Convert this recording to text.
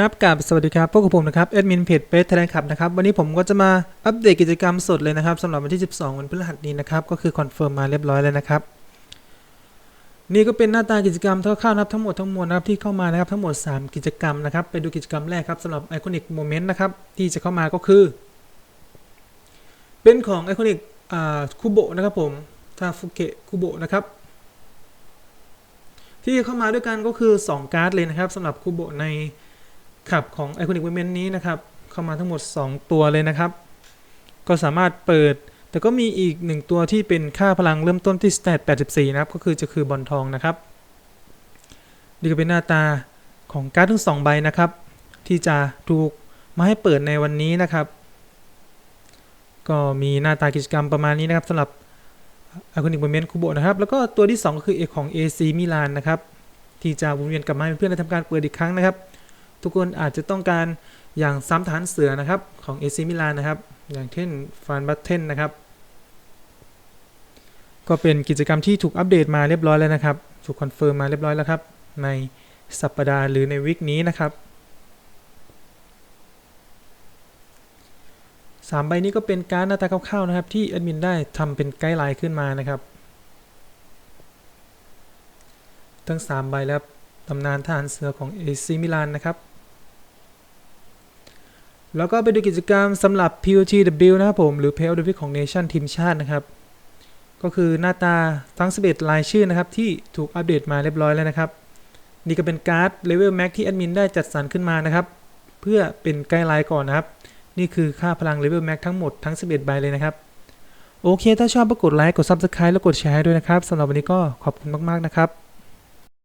ครับกับสวัสดีครับพวกบผมนะครับแอดมินเพจเบสแทนขับนะครับวันนี้ผมก็จะมาอัปเดตกิจกรรมสดเลยนะครับสำหรับวันที่ 12 วันพฤหัสนี้นะครับก็คือคอนเฟิร์มมาเรียบร้อยแล้วนะครับ นี่ก็เป็นหน้าตากิจกรรมคร่าวๆนะครับทั้งหมดทั้งมวลนะครับที่เข้ามานะครับทั้งหมด 3 กิจกรรมนะครับไปดูกิจกรรมแรกครับสำหรับ Iconic Moment นะครับที่จะเข้ามาก็คือ เป็นของ Iconic อ่าคุโบะนะครับผมทาฟุเกะคุโบนะครับที่เข้ามาด้วยกันก็คือ 2 การ์ดเลยนะครับสำหรับคุโบใน ขับของ Iconic Moment นี้นะครับ เข้ามาทั้งหมด 2 ตัวเลยนะครับ ก็สามารถเปิด แต่ก็มีอีก 1 ตัวที่เป็นค่าพลังเริ่มต้นที่ stat 84 นะครับ ก็คือจะคือบอลทองนะครับนี่ก็เป็นหน้าตาของการ์ดทั้ง 2 ใบนะครับ ที่จะถูกมาให้เปิดในวันนี้นะครับ ก็มีหน้าตากิจกรรมประมาณนี้นะครับสำหรับ Iconic Moment คุโบนะครับ แล้วก็ตัวที่ 2 ก็คือเอกของ AC มิลานนะครับที่จะวนเวียนกลับมาให้เพื่อนๆได้ทำการเปิดอีกครั้งนะครับ ทุกคนอาจจะต้องการอย่างซ้ำฐานเสือนะครับของ AC มิลานนะครับ อย่างเช่นฟานบัตเทนนะครับ ก็เป็นกิจกรรมที่ถูกอัปเดตมาเรียบร้อยแล้วนะครับ ถูกคอนเฟิร์มมาเรียบร้อยแล้วครับ ในสัปดาห์หรือในวิกนี้นะครับสามใบนี้ก็เป็นการหน้าตาคร่าวๆนะครับ ที่แอดมินได้ทำเป็นไกด์ไลน์ขึ้นมานะครับ ทั้ง 3 ใบแล้วตำนานทหารเสือของ AC มิลานนะครับ แล้วก็ไปดูกิจกรรมสำหรับ POTW นะครับผม หรือ PLW ของ Nation ทีมชาตินะครับ ก็คือหน้าตาทั้ง 11 รายชื่อนะครับ ที่ถูกอัปเดตมาเรียบร้อยแล้วนะครับ นี่ก็เป็นการ์ด Level Max ที่แอดมินได้จัดสรรขึ้นมานะครับ เพื่อเป็นไกด์ไลน์ก่อนนะครับ นี่คือค่าพลัง Level Max ทั้งหมดทั้ง 11 ใบเลยนะครับ โอเค ถ้าชอบก็กดไลค์ กด Subscribe แล้วกดแชร์ด้วยนะครับสำหรับวันนี้ก็ขอบคุณมาก ๆ นะครับ